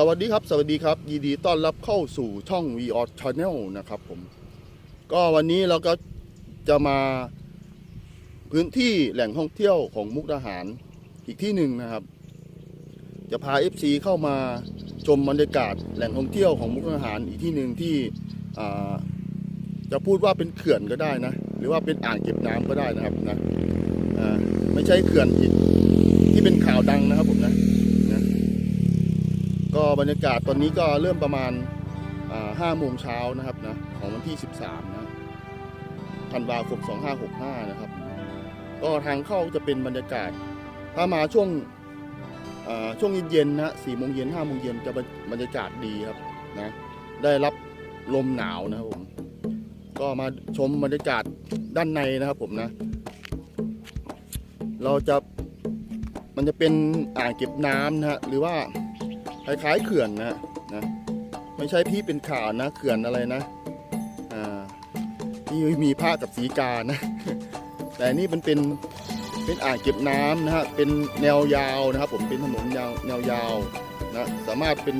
สวัสดีครับ สวัสดีครับ ยินดีต้อนรับเข้าสู่ช่อง v ีออ Channel นะครับผม ก็วันนี้เราก็จะมาพื้นที่แหล่งท่องเที่ยวของมุกดาหารอีกที่หนึ่งนะครับ จะพา FC เข้ามาชมบรรยากาศแหล่งท่องเที่ยวของมุกดาหารอีกที่หนึ่งที่จะพูดว่าเป็นเขื่อนก็ได้นะ หรือว่าเป็นอ่างเก็บน้ำก็ได้นะครับนะไม่ใช่เขื่อนที่ที่เป็นข่าวดังนะครับผมนะ ก็บรรยากาศตอนนี้ก็เริ่มประมาณห้าโมงเช้านะครับนะของวันที่ 13นะธันวาคม2565 นะครับ ก็ทางเข้าจะเป็นบรรยากาศ ถ้ามาช่วงช่วงเย็นๆนะสี่โมงเย็นห้าโมงเย็นจะบรรยากาศดีครับนะได้รับลมหนาวนะครับผมก็มาชมบรรยากาศด้านในนะครับผมนะ เราจะมันจะเป็นอ่างเก็บน้ำนะฮะหรือว่า คล้ายๆเขื่อนนะนะ ไม่ใช่พี่เป็นข่าวนะ เขื่อนอะไรนะ อ่าที่มีผ้ากับสีกานะ แต่นี่มันเป็นเป็นอ่างเก็บน้ำนะฮะ เป็นแนวยาวนะครับ ผมเป็นถนนยาวแนวยาวนะ สามารถเป็น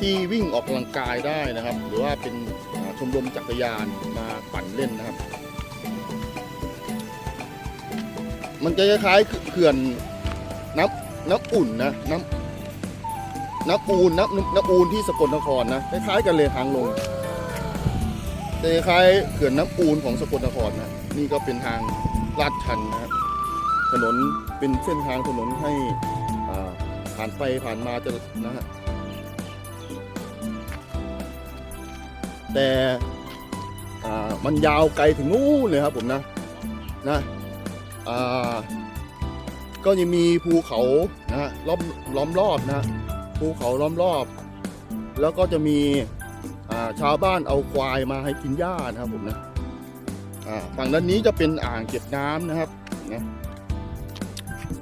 ที่วิ่งออกกำลังกายได้นะครับ หรือว่าเป็นชมรมจักรยานมาปั่นเล่นนะครับ มันจะคล้ายๆเขื่อนน้ำน้ำอุ่นนะน้ำ น้ำปูนน้ำน้ำปูนที่สกลนครนะคล้ายๆกันเลยทางลงแต่คล้ายเขื่อนน้ำปูนของสกลนครนะนี่ก็เป็นทางลาดชันนะถนนเป็นเส้นทางถนนให้ผ่านไปผ่านมาจะนะฮะแต่มันยาวไกลถึงนู้นเลยครับผมนะนะก็ยังมีภูเขานะฮะล้อมล้อมรอบนะฮะ ภูเขาล้อมรอบ แล้วก็จะมีชาวบ้านเอาควายมาให้กินหญ้านะครับผมนะฝั่งด้านนี้จะเป็นอ่างเก็บน้ำนะครับนะ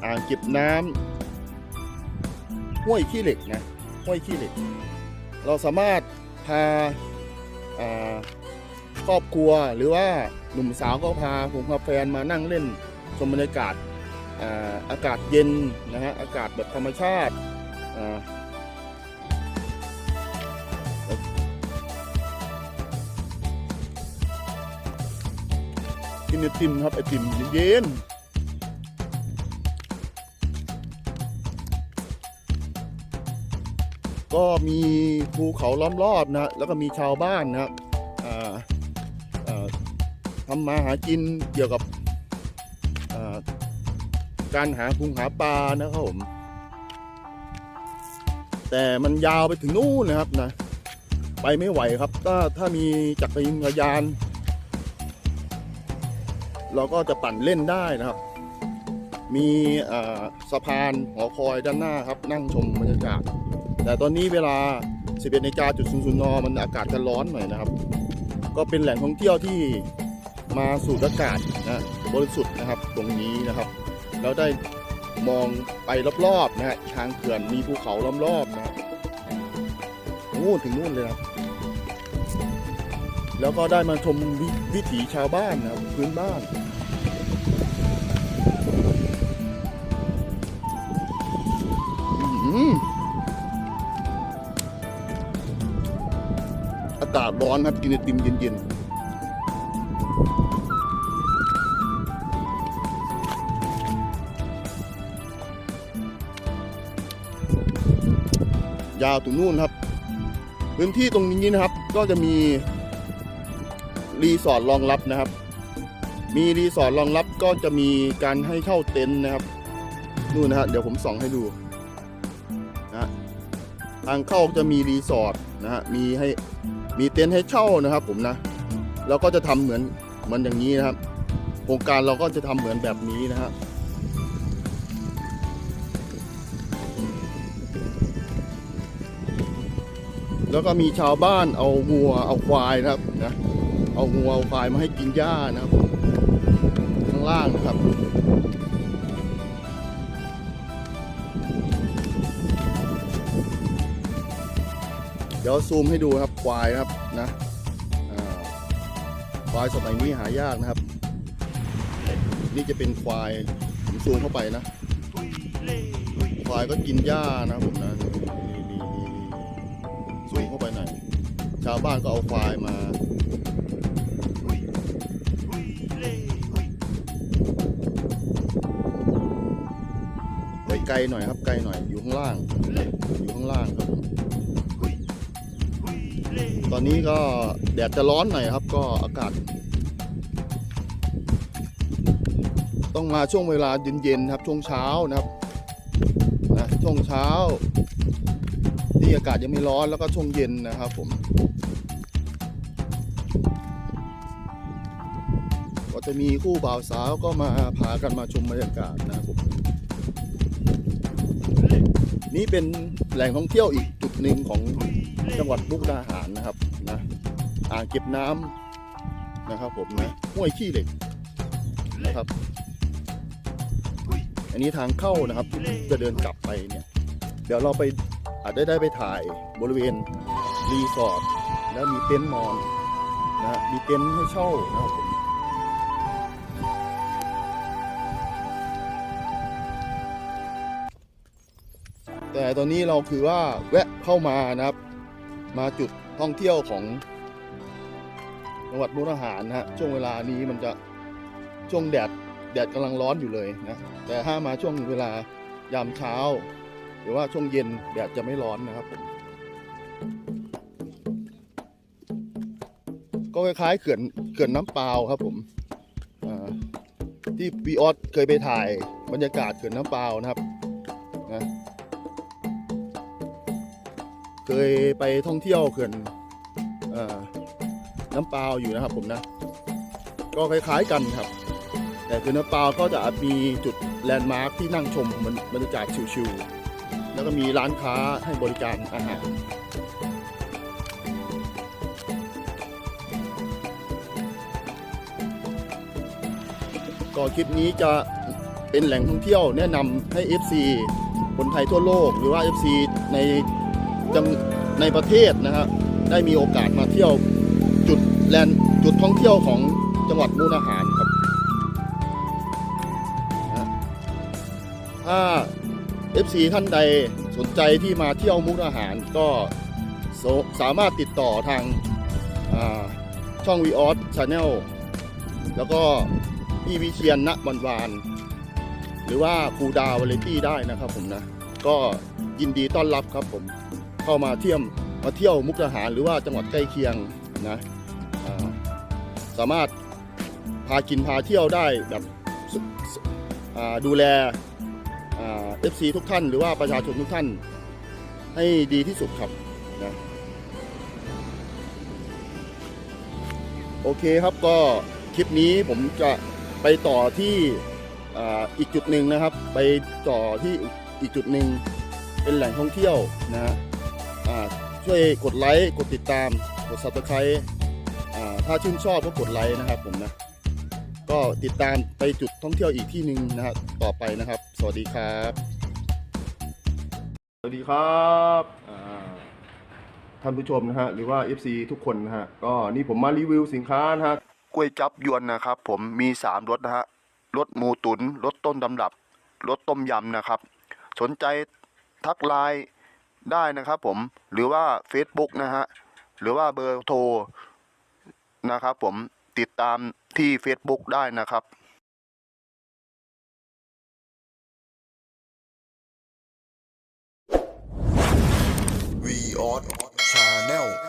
อ่างเก็บน้ำห้วยขี้เหล็กนะห้วยขี้เหล็ก เราสามารถพาครอบครัวหรือว่าหนุ่มสาวก็พาผมกับแฟนมานั่งเล่นชมบรรยากาศออากาศเย็นนะฮะอากาศแบบธรรมชาติ กินไอติมครับไอติมเย็นๆก็มีภูเขาล้อมรอบนะแล้วก็มีชาวบ้านนะทำมาหากินเกี่ยวกับการหาพุงหาปลานะครับผม แต่มันยาวไปถึงนู่นนะครับนะ ไปไม่ไหวครับ ถ้าถ้ามีจักรยาน เราก็จะปั่นเล่นได้นะครับ มีสะพานหอคอยด้านหน้าครับ นั่งชมบรรยากาศ แต่ตอนนี้เวลา 11นาฬิกาจุดศูนย์ศูนย์นมันอากาศจะร้อนหน่อยนะครับ ก็เป็นแหล่งท่องเที่ยวที่มาสูดอากาศนะบริสุทธิ์นะครับตรงนี้นะครับแล้วได้มองไปรอบๆนะฮะทางเขื่อนมีภูเขาล้อมรอบนะนู่นถึงนู่นเลยนะครับ แล้วก็ได้มาชมววิถีชาวบ้านนะครับพื้นบ้านอื้อหืออากาศร้อนครับ กินไอติมเย็นๆยาวถึงนู่นครับ พื้นที่ตรงนี้นะครับ ก็จะมี รีสอร์ทรองรับนะครับ มีรีสอร์ทรองรับก็จะมีการให้เช่าเต็นท์นะครับนู่นนะฮะเดี๋ยวผมส่องให้ดูนะฮะทางเข้าจะมีรีสอร์ทนะฮะมีให้มีเต็นท์ให้เช่านะครับ ผมนะแล้วก็จะทำเหมือนเหมือนอย่างนี้นะครับ โครงการเราก็จะทำเหมือนแบบนี้นะฮะแล้วก็มีชาวบ้านเอางัวเอาควายนะครับนะ เอางัวเอาควายมาให้กินหญ้านะครับข้างล่างนะครับเดี๋ยวซูมให้ดูครับควายนะครับนะควายสมัยนี้หายากนะครับ นี่จะเป็นควายผมซูมเข้าไปนะ ควายก็กินหญ้านะผมนะนี่นี่นี่นี่สูงเข้าไปหน่อยชาวบ้านก็เอาควายมา ไกลหน่อยครับไกลหน่อยอยู่ข้างล่าง อยู่ข้างล่างครับผมตอนนี้ก็แดดจะร้อนหน่อยครับ ก็อากาศ ต้องมาช่วงเวลาเย็นๆครับ ช่วงเช้านะครับนะช่วงเช้า ที่อากาศยังไม่ร้อนแล้วก็ช่วงเย็นนะครับผม ก็จะมีคู่บ่าวสาวก็มาพากันมาชมบรรยากาศนะครับผม นี่เป็นแหล่งท่องเที่ยวอีกจุดหนึ่งของจังหวัดมุกดาหารนะครับนะอ่างเก็บน้ำนะครับผมนะห้วยขี้เหล็กนะครับ อันนี้ทางเข้านะครับจะเดินกลับไปเนี่ย เดี๋ยวเราไปอาจได้ได้ไปถ่ายบริเวณรีสอร์ทแล้วมีเต็นท์นอนนะฮะมีเต็นท์ให้เช่านะครับผม แต่ตอนนี้เราคือว่าแวะเข้ามานะครับ มาจุดท่องเที่ยวของจังหวัดมุกดาหารนะฮะช่วงเวลานี้มันจะช่วงแดดแดดกำลังร้อนอยู่เลยนะแต่ถ้ามาช่วงเวลายามเช้า หรือว่าช่วงเย็นแดดจะไม่ร้อนนะครับผมก็คล้ายๆเขื่อนเขื่อนน้ำเปล่าครับผมที่วีออสเคยไปถ่ายบรรยากาศเขื่อนน้ำเปล่านะครับนะ เคยไปท่องเที่ยวเขื่อนน้ำเปล่าอยู่นะครับผมนะ ก็คล้ายๆกันครับ แต่เขื่อนน้ำเปล่าก็จะมีจุดแลนด์มาร์คที่นั่งชมบรรบรรยากาศชิวๆแล้วก็มีร้านค้าให้บริการอาหารก็คลิปนี้จะเป็นแหล่งท่องเที่ยวแนะนำให้ FC คนไทยทั่วโลกหรือว่า FC ใน ในประเทศนะครับได้มีโอกาสมาเที่ยวจุดแลนจุดท่องเที่ยวของจังหวัดมุกดาหารครับ ถ้า FC ท่านใดสนใจที่มาเที่ยวมุกดาหารก็สสามารถติดต่อทางาช่องวีออสชาแนลแล้วก็พี่วิเชียนณวันวาน หรือว่าครูดาวเลตี้ได้นะครับผมนะ ก็ยินดีต้อนรับครับผม เข้ามาเที่ยมมาเที่ยวมุกดาหารหรือว่าจังหวัดใกล้เคียงนะสามารถพากินพาเที่ยวได้แบบดูแลเอฟซีทุกท่าน หรือว่าประชาชนทุกท่าน ให้ดีที่สุดครับนะโอเคครับก็คลิปนี้ผมจะไปต่อที่อ่าอีกจุดหนึ่งนะครับ ไปต่อที่อีกจุดหนึ่งเป็นแหล่งท่องเที่ยวนะฮะ ช่วยกดไลค์กดติดตาม กด subscribe อ่าถ้าชื่นชอบก็กดไลค์นะครับผมนะก็ติดตามไปจุดท่องเที่ยวอีกที่หนึ่งนะครับต่อไปนะครับ สวัสดีครับ สวัสดีครับอ่าท่านผู้ชมนะฮะหรือว่า FC ทุกคนนะฮะก็นี่ผมมารีวิวสินค้านะฮะกล้วยจับยวนนะครับ ผมมี3รสนะฮะรสหมูตุนรสต้นตำรับรสต้มยำนะครับ สนใจทักไลน์ ได้นะครับผมหรือว่า Facebook นะฮะหรือว่าเบอร์โทรนะครับผมติดตามที่ Facebook ได้นะครับ v ีออสชาแนล